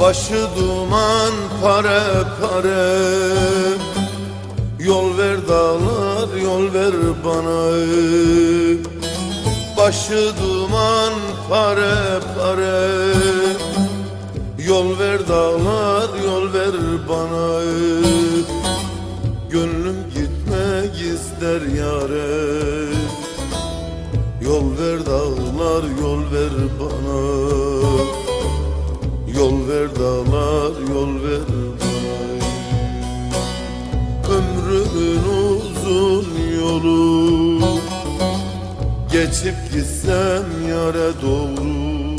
Başı duman pare pare. Yol ver dağlar yol ver bana. Başı duman pare pare. Yol ver dağlar yol ver bana. Gönlüm gitmek ister yare Yol ver dağlar yol ver bana Geçip gitsem yare doğru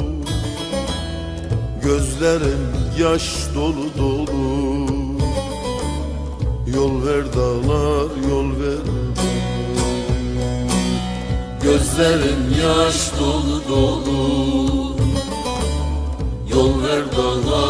Gözlerim yaş dolu dolu. Yol ver dağlar yol ver. Gözlerim yaş dolu dolu. Yol ver dağlar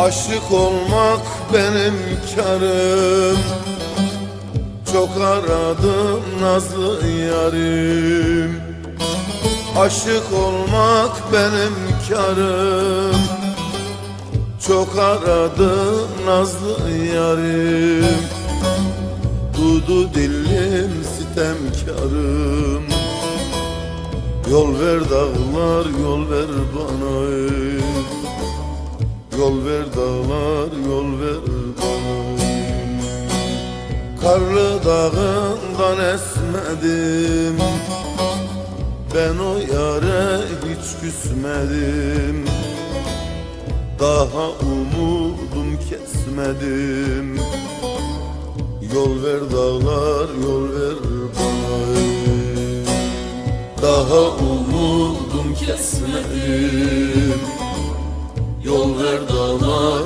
Aşık olmak benim karım. Çok aradım nazlı yarim. Aşık olmak benim karım. Çok aradım nazlı yarim. Dudu dillim sitemkarım Yol ver dağlar yol ver bana ey. Karlı dağından esmedim. Ben o yare hiç küsmedim. Daha umudum kesmedim. Yol ver dağlar yol ver bana Daha umudum kesmedim. Yol ver dağlar